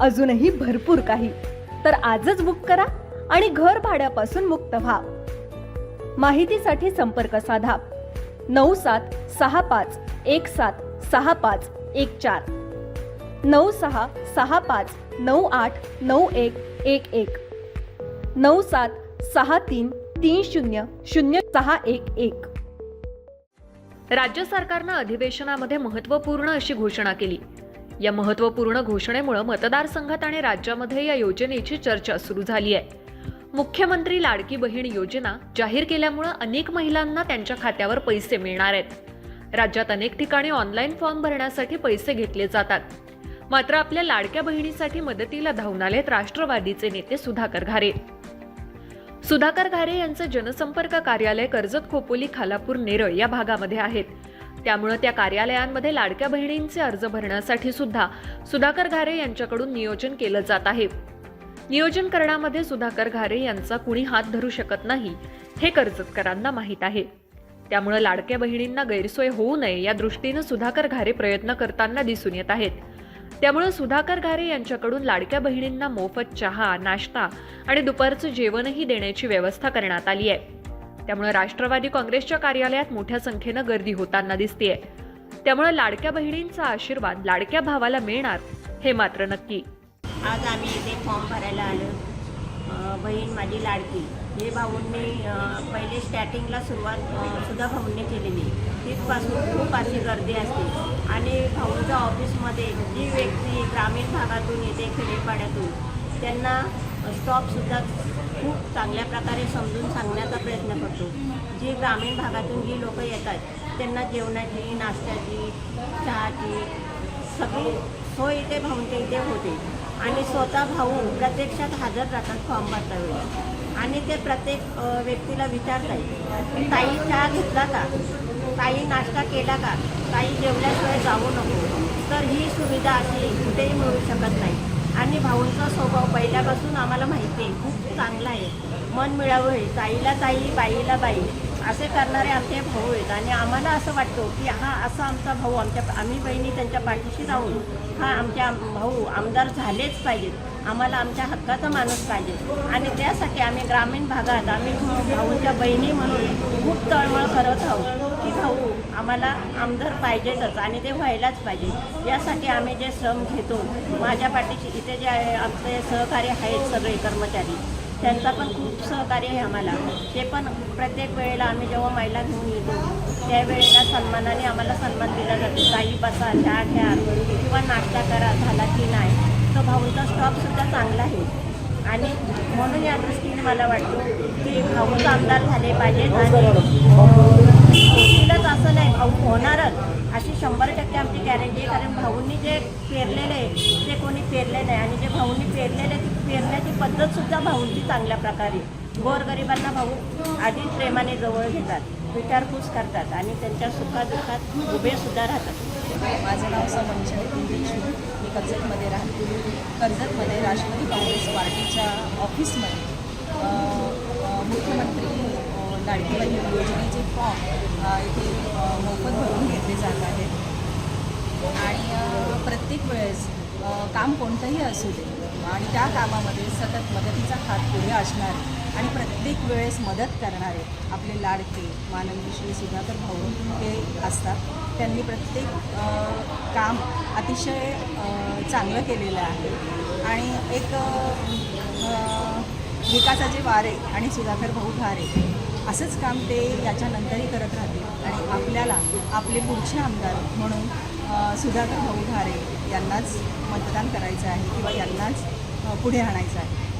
अजूनही भरपूर काही. तर आजच बुक करा आणि घर भाड्यापासून मुक्त व्हा. माहितीसाठी संपर्क साधा. नऊ सात सहा पाच एक सात सहा पाच एक चार. नऊ सहा सहा पाच नऊ आठ नऊ एक एक एक. नऊ सात सहा तीन तीन शून्य शून्य सहा एक एक. राज्य सरकारनं अधिवेशनामध्ये महत्त्वपूर्ण अशी घोषणा केली. या महत्त्वपूर्ण घोषणेमुळे मतदारसंघात आणि राज्यामध्ये या योजनेची चर्चा सुरू झाली आहे. मुख्यमंत्री लाडकी बहीण योजना जाहीर केल्यामुळं अनेक महिलांना त्यांच्या खात्यावर पैसे मिळणार आहेत. राज्यात अनेक ठिकाणी ऑनलाईन फॉर्म भरण्यासाठी पैसे घेतले जातात. मात्र आपल्या लाडक्या बहिणीसाठी मदतीला धावून आलेत राष्ट्रवादीचे नेते सुधाकर घारे. सुधाकर घारे यांचं जनसंपर्क कार्यालय कर्जत खोपोली खालापूर नेरळ या भागामध्ये आहेत. त्यामुळे त्या कार्यालयांमध्ये लाडक्या बहिणींचे अर्ज भरण्यासाठी सुद्धा सुधाकर घारे यांच्याकडून नियोजन केलं जात आहे. नियोजन करण्यामध्ये सुधाकर घारे यांचा कुणी हात धरू शकत नाही हे कर्जतकरांना माहीत आहे. त्यामुळे लाडक्या बहिणींना गैरसोय होऊ नये या दृष्टीनं सुधाकर घारे प्रयत्न करताना दिसून येत आहेत. त्यामुळे सुधाकर घारे यांच्याकडून लाडक्या बहिणींना मोफत चहा नाश्ता आणि दुपारचं जेवणही देण्याची व्यवस्था करण्यात आली आहे. त्यामुळे राष्ट्रवादी काँग्रेसच्या कार्यालयात मोठ्या संख्येनं गर्दी होताना दिसतेय. त्यामुळे लाडक्या बहिणींचा आशीर्वाद लाडक्या भावाला मिळणार हे मात्र नक्की. आज आम्ही इथे फॉर्म भरायला आलो. बहीण माझी लाडकी. हे भाऊंनी पहिले स्टार्टिंगला सुरुवात सुद्धा भाऊंनी केलेली. तिथपासून खूप अशी गर्दी असते. आणि भाऊंच्या ऑफिसमध्ये जी व्यक्ती ग्रामीण भागातून येते खेडेपाड्यातून त्यांना स्टॉपसुद्धा खूप चांगल्या प्रकारे समजून सांगण्याचा प्रयत्न करतो. जी ग्रामीण भागातून जी लोकं येतात त्यांना जेवणाची नाश्त्याची चहाची सगळी सोय इथे भाऊंच्या इथे होते. आणि स्वतः भाऊ प्रत्यक्षात हजर राहतात फॉर्म भरता वेळी. आणि ते प्रत्येक व्यक्तीला विचारतात ताई चहा घेतला का? ताई नाश्ता केला का? ताई जेवल्याशिवाय जाऊ नको. तर ही सुविधा अशी कुठेही मिळू शकत नाही. आणि भाऊंचा स्वभाव पहिल्यापासून आम्हाला माहिती आहे. खूप चांगला आहे. मन मिळावं आहे ताईला ताई बाईला बाई. असे करणारे आमचे भाऊ आहेत. आणि आम्हाला असं वाटतं की हा असा आमचा भाऊ आमच्या आम्ही बहिणी त्यांच्या पाठीशी राहून हा आमच्या भाऊ आमदार झालेच पाहिजेत. आम्हाला आमच्या हक्काचा माणूस पाहिजे. आणि त्यासाठी आम्ही ग्रामीण भागात आम्ही भाऊंच्या बहिणी म्हणून खूप तळमळ करत आहोत की भाऊ आम्हाला आमदार पाहिजेतच आणि ते व्हायलाच पाहिजे. यासाठी आम्ही जे श्रम घेतो माझ्या पाठीशी इथे जे आहे, आमचे सहकारी आहेत सगळे कर्मचारी त्यांचा पण खूप सहकार्य आहे आम्हाला. ते पण प्रत्येक वेळेला आम्ही जेव्हा महिला घेऊन येतो त्यावेळेला सन्मानाने आम्हाला सन्मान दिला जातो. काही बसा चहा घ्या किंवा नाश्ता करा झाला की नाही. तर भाऊंचा स्टॉपसुद्धा चांगला आहे. आणि म्हणून या दृष्टीने मला वाटतं की भाऊच आमदार झाले पाहिजेत आणि होतीलच असं नाही भाऊ होणारच. अशी शंभर टक्के आमची गॅरंटी आहे. कारण भाऊंनी जे पेरलेले आहे ते कोणी पेरले नाही. आणि जे भाऊंनी पेरलेले ती पेरण्याची पद्धतसुद्धा भाऊंची चांगल्या प्रकारे. गोरगरिबांना भाऊ आधी प्रेमाने जवळ घेतात विचारपूस करतात आणि त्यांच्या सुखादुःखात उभे सुद्धा राहतात. माझं नाव समंचन मी कर्जतमध्ये राहते. कर्जतमध्ये राष्ट्रवादी काँग्रेस पार्टीच्या ऑफिसमध्ये मुख्यमंत्री अ, लाडकी बहीण योजनेचे फॉर्म इथे मोफत भरून घेतले जात आहेत. आणि प्रत्येक वेळेस काम कोणतंही असू दे आणि त्या कामामध्ये सतत मदतीचा हात पुढे असणारे आणि प्रत्येक वेळेस मदत करणारे आपले लाडके माननीय श्री सुधाकर भाऊ हे असतात. त्यांनी प्रत्येक काम अतिशय चांगलं केलेलं आहे. आणि एक विकासाचे वारे आणि सुधाकर भाऊ घारे असंच काम ते याच्यानंतरही करत राहतील. आणि आपल्याला आपले पुढचे आमदार म्हणून सुधाकर भाऊ घारे यांनाच मतदान करायचं आहे किंवा यांनाच पुढे आणायचं आहे.